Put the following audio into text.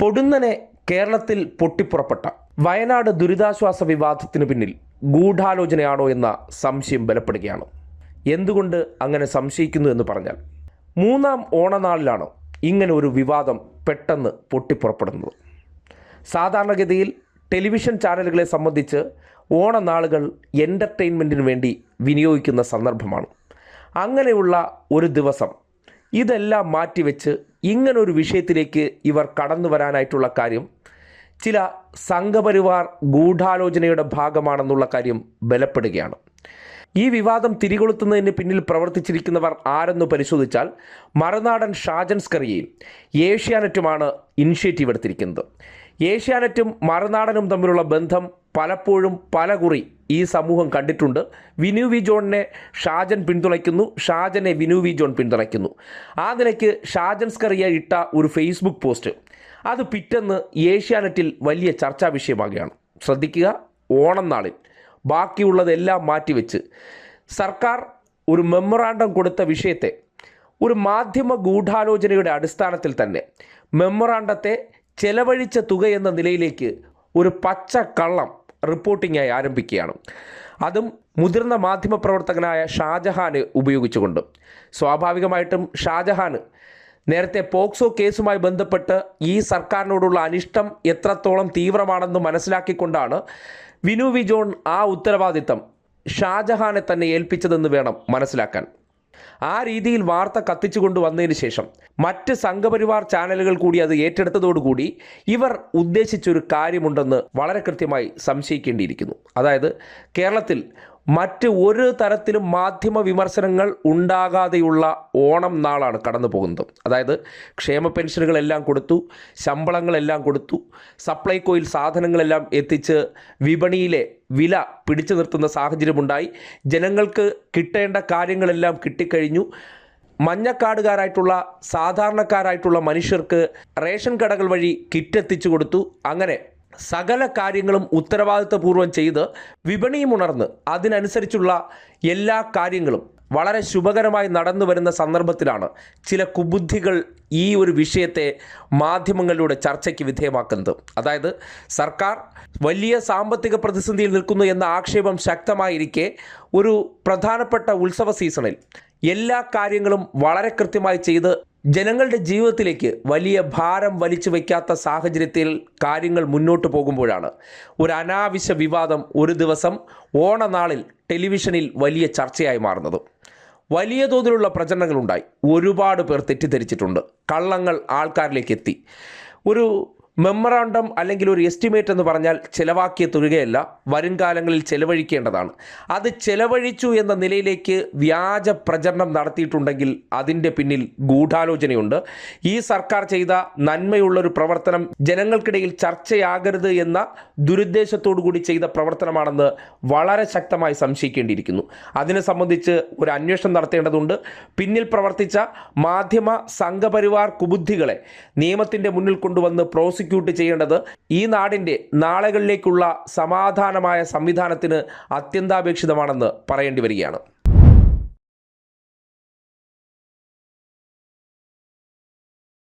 പൊടുന്നനെ കേരളത്തിൽ പൊട്ടിപ്പുറപ്പെട്ട വയനാട് ദുരിതാശ്വാസ വിവാദത്തിന് പിന്നിൽ ഗൂഢാലോചനയാണോ എന്ന സംശയം ബലപ്പെടുകയാണ്. എന്തുകൊണ്ട് അങ്ങനെ സംശയിക്കുന്നു എന്ന് പറഞ്ഞാൽ മൂന്നാം ഓണനാളിലാണ് ഇങ്ങനെ ഒരു വിവാദം പെട്ടെന്ന് പൊട്ടിപ്പുറപ്പെടുന്നത്. സാധാരണഗതിയിൽ ടെലിവിഷൻ ചാനലുകളെ സംബന്ധിച്ച് ഓണനാളുകൾ എന്റർടൈൻമെന്റിന് വേണ്ടി വിനിയോഗിക്കുന്ന സന്ദർഭമാണ്. അങ്ങനെയുള്ള ഒരു ദിവസം ഇതെല്ലാം മാറ്റിവെച്ച് ഇങ്ങനൊരു വിഷയത്തിലേക്ക് ഇവർ കടന്നു വരാനായിട്ടുള്ള കാര്യം ചില സംഘപരിവാർ ഗൂഢാലോചനയുടെ ഭാഗമാണെന്നുള്ള കാര്യം ബലപ്പെടുകയാണ്. ഈ വിവാദം തിരികൊളുത്തുന്നതിന് പിന്നിൽ പ്രവർത്തിച്ചിരിക്കുന്നവർ ആരെന്ന് പരിശോധിച്ചാൽ മറുനാടൻ ഷാജൻ സ്കറിയയും ഏഷ്യാനെറ്റുമാണ് ഇനിഷ്യേറ്റീവ് എടുത്തിരിക്കുന്നത്. ഏഷ്യാനെറ്റും മറുനാടനും തമ്മിലുള്ള ബന്ധം പലപ്പോഴും പലകുറി ഈ സമൂഹം കണ്ടിട്ടുണ്ട്. വിനു വി ജോണിനെ ഷാജൻ പിന്തുണയ്ക്കുന്നു. ഷാജനെ വിനു വി ജോൺ പിന്തുണയ്ക്കുന്നു. ആ നിലയ്ക്ക് ഷാജൻ സ്കറിയ ഇട്ട ഒരു ഫേസ്ബുക്ക് പോസ്റ്റ്. അത് പിറ്റെന്ന് ഏഷ്യാനെറ്റിൽ വലിയ ചർച്ചാ വിഷയമാകുകയാണ്. ശ്രദ്ധിക്കുക ഓണം നാളിൽ ബാക്കിയുള്ളതെല്ലാം മാറ്റിവെച്ച് സർക്കാർ ഒരു മെമ്മറാണ്ടം കൊടുത്ത വിഷയത്തെ ഒരു മാധ്യമ ഗൂഢാലോചനയുടെ അടിസ്ഥാനത്തിൽ തന്നെ മെമ്മറാണ്ടത്തെ ചെലവഴിച്ച തുക എന്ന നിലയിലേക്ക് ഒരു പച്ച കള്ളം റിപ്പോർട്ടിംഗായി ആരംഭിക്കുകയാണ്. അതും മുതിർന്ന മാധ്യമപ്രവർത്തകനായ ഷാജഹാന് ഉപയോഗിച്ചുകൊണ്ട്. സ്വാഭാവികമായിട്ടും ഷാജഹാന് നേരത്തെ പോക്സോ കേസുമായി ബന്ധപ്പെട്ട് ഈ സർക്കാരിനോടുള്ള അനിഷ്ടം എത്രത്തോളം തീവ്രമാണെന്ന് മനസ്സിലാക്കിക്കൊണ്ടാണ് വിനു വി ജോൺ ആ ഉത്തരവാദിത്തം ഷാജഹാനെ തന്നെ ഏൽപ്പിച്ചതെന്ന് വേണം മനസ്സിലാക്കാൻ. ആ രീതിയിൽ വാർത്ത കത്തിച്ചു കൊണ്ടുവന്നതിന് ശേഷം മറ്റ് സംഘപരിവാർ ചാനലുകൾ കൂടി അത് ഏറ്റെടുത്തതോടുകൂടി ഇവർ ഉദ്ദേശിച്ചൊരു കാര്യമുണ്ടെന്ന് വളരെ കൃത്യമായി സംശയിക്കേണ്ടിയിരിക്കുന്നു. അതായത് കേരളത്തിൽ മറ്റ് ഒരു തരത്തിലും മാധ്യമ വിമർശനങ്ങൾ ഉണ്ടാകാതെയുള്ള ഓണം നാളാണ് കടന്നു പോകുന്നത്. അതായത് ക്ഷേമ പെൻഷനുകളെല്ലാം കൊടുത്തു ശമ്പളങ്ങളെല്ലാം കൊടുത്തു സപ്ലൈകോയിൽ സാധനങ്ങളെല്ലാം എത്തിച്ച് വിപണിയിലെ വില പിടിച്ചു നിർത്തുന്ന സാഹചര്യമുണ്ടായി. ജനങ്ങൾക്ക് കിട്ടേണ്ട കാര്യങ്ങളെല്ലാം കിട്ടിക്കഴിഞ്ഞു. മഞ്ഞക്കാടുകാരായിട്ടുള്ള സാധാരണക്കാരായിട്ടുള്ള മനുഷ്യർക്ക് റേഷൻ കടകൾ വഴി കിറ്റ് എത്തിച്ചു കൊടുത്തു. അങ്ങനെ സകല കാര്യങ്ങളും ഉത്തരവാദിത്വപൂർവം ചെയ്ത് വിപണിയും ഉണർന്ന് അതിനനുസരിച്ചുള്ള എല്ലാ കാര്യങ്ങളും വളരെ ശുഭകരമായി നടന്നു വരുന്ന സന്ദർഭത്തിലാണ് ചില കുബുദ്ധികൾ ഈ ഒരു വിഷയത്തെ മാധ്യമങ്ങളിലൂടെ ചർച്ചയ്ക്ക് വിധേയമാക്കുന്നത്. അതായത് സർക്കാർ വലിയ സാമ്പത്തിക പ്രതിസന്ധിയിൽ നിൽക്കുന്നു എന്ന ആക്ഷേപം ശക്തമായിരിക്കെ ഒരു പ്രധാനപ്പെട്ട ഉത്സവ സീസണിൽ എല്ലാ കാര്യങ്ങളും വളരെ കൃത്യമായി ചെയ്ത് ജനങ്ങളുടെ ജീവിതത്തിലേക്ക് വലിയ ഭാരം വലിച്ചു വയ്ക്കാത്ത സാഹചര്യത്തിൽ കാര്യങ്ങൾ മുന്നോട്ട് പോകുമ്പോഴാണ് ഒരു അനാവശ്യ വിവാദം ഒരു ദിവസം ഓണനാളിൽ ടെലിവിഷനിൽ വലിയ ചർച്ചയായി മാറുന്നത്. വലിയ തോതിലുള്ള പ്രചരണങ്ങളുണ്ടായി. ഒരുപാട് പേർ തെറ്റിദ്ധരിച്ചിട്ടുണ്ട്. കള്ളങ്ങൾ ആൾക്കാരിലേക്ക് എത്തി. ഒരു മെമ്മറാണ്ടം അല്ലെങ്കിൽ ഒരു എസ്റ്റിമേറ്റ് എന്ന് പറഞ്ഞാൽ ചിലവാക്കിയ തുകയല്ല വരും കാലങ്ങളിൽ ചെലവഴിക്കേണ്ടതാണ്. അത് ചെലവഴിച്ചു എന്ന നിലയിലേക്ക് വ്യാജ പ്രചരണം നടത്തിയിട്ടുണ്ടെങ്കിൽ അതിന്റെ പിന്നിൽ ഗൂഢാലോചനയുണ്ട്. ഈ സർക്കാർ ചെയ്ത നന്മയുള്ളൊരു പ്രവർത്തനം ജനങ്ങൾക്കിടയിൽ ചർച്ചയാകരുത് എന്ന ദുരുദ്ദേശത്തോടു കൂടി ചെയ്ത പ്രവർത്തനമാണെന്ന് വളരെ ശക്തമായി സംശയിക്കേണ്ടിയിരിക്കുന്നു. അതിനെ സംബന്ധിച്ച് ഒരു അന്വേഷണം നടത്തേണ്ടതുണ്ട്. പിന്നിൽ പ്രവർത്തിച്ച മാധ്യമ സംഘപരിവാർ കുബുദ്ധികളെ നിയമത്തിന്റെ മുന്നിൽ കൊണ്ടുവന്ന് പ്രോസിക്യൂട്ട് ചെയ്യേണ്ടത് ഈ നാടിന്റെ നാളുകളിലേക്കുള്ള സമാധാനമായ സംവിധാനത്തിന് അത്യന്താപേക്ഷിതമാണെന്ന് പറയേണ്ടി വരികയാണ്.